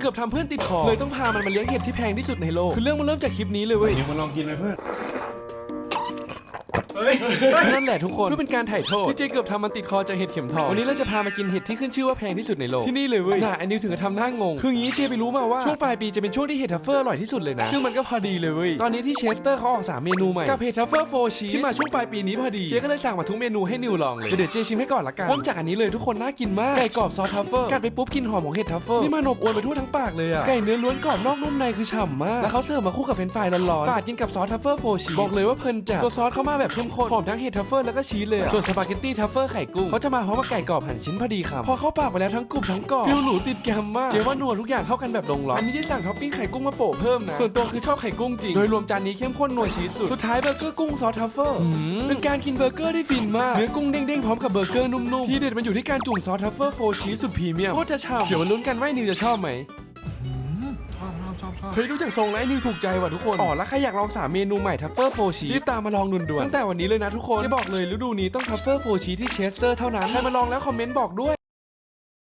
เกือบทำเพื่อนติดคอเลยต้องพามันมาเลี้ยงเห็ดที่แพงที่สุดในโลกคือเรื่องมันเริ่มจากคลิปนี้เลยเว้ยนิวมาลองกินไหมเพื่อน นั่นแหละทุกคนเพื่อเป็นการถ่ายโทษที่เจเกือบทำมันติดคอจากเห็ดเข็มทองวันนี้เราจะพามากินเห็ดที่ขึ้นชื่อว่าแพงที่สุดในโลกที่นี่เลยเว้ยน่ะไอ้นิวถึงกับทำหน้างง คืองี้เจไปรู้มาว่าช่วงปลายปีจะเป็นช่วงที่เห็ดทัฟเฟอร์อร่อยที่สุดเลยนะ ซึ่งมันก็พอดีเลยเว้ยตอนนี้ที่เชสเตอร์เขาออกสามเมนูใหม่กับเห็ดทัฟเฟอร์โฟชีที่มาช่วงปลายปีนี้พอดีเจก็เลยสั่งมาทุกเมนูให้นิวลองเลยเดี๋ยวเจชิมให้ก่อนละกันเริ่มจากอันนี้เลยทุกคนน่ากินมากไก่กรอบซอสทัฟเฟอร์กัดไปปุ๊บกลินหอมของเห็ดทัฟเฟอร์นี่มันอบอวนไปทั่วทั้งปากเลยอะไก่เนื้อล้วนกรอบนอกนุ่มในคือฉ่ำมากแล้วเขาเสิร์ฟมาคู่กับเฟรนช์ฟรายร้อนๆปาดกินกับซอสทัฟเฟอร์โฟชีบอกเลยว่าเพลินจัดตัวซอสเขามาแบบเข้มข้นหอมทั้งเห็ดทัฟเฟอร์แล้วก็ชีสเลยอะส่วนสปาเกตตี้ทัฟเฟอร์ไข่กุ้งเขาจะมาพร้อมกับไก่กรอบหั่นชิ้นพอดีคำพอเข้าปากไปแล้วทั้งกรุบทั้งกรอบฟิลหนูติดแกมมากเจ๊ว่านัวทุกอย่างเข้ากันแบบลงล็อกอันนี้ที่สั่งท็อปปิ้งไข่กุ้งมาโปะเพิ่มนะส่วนตัวคือชอบไข่กุ้งจริงโดยรวมจานนี้เข้มข้นนัวชีสสุดสุดท้ายเบอร์เกอร์กุ้งซอสทัฟเฟอร์เป็นการกินเบอร์เกอร์ที่ฟินมากเนื้อกุ้งเด้งๆพร้อมกับเบอร์เกอร์นุ่มๆที่เด็ดมันอยู่ที่การจุ่มซอสทัฟเฟอร์โฟชีสสุดพรีเมียมโคตรจะฉ่ำเดี๋ยวมาลุ้นกันว่าไอ้นิวจะชอบไหม เฮ้ยดูจากทรงแล้วไอ้นิวถูกใจว่ะทุกคนอ๋อแล้วใครอยากลอง3เมนูใหม่ทัฟเฟอร์โฟชีรีบตามมาลองด่วนๆตั้งแต่วันนี้เลยนะทุกคนจะบอกเลยฤดูนี้ต้องทัฟเฟอร์โฟชีที่เชสเตอร์เท่านั้นใครมาลองแล้วคอมเมนต์บอกด้วย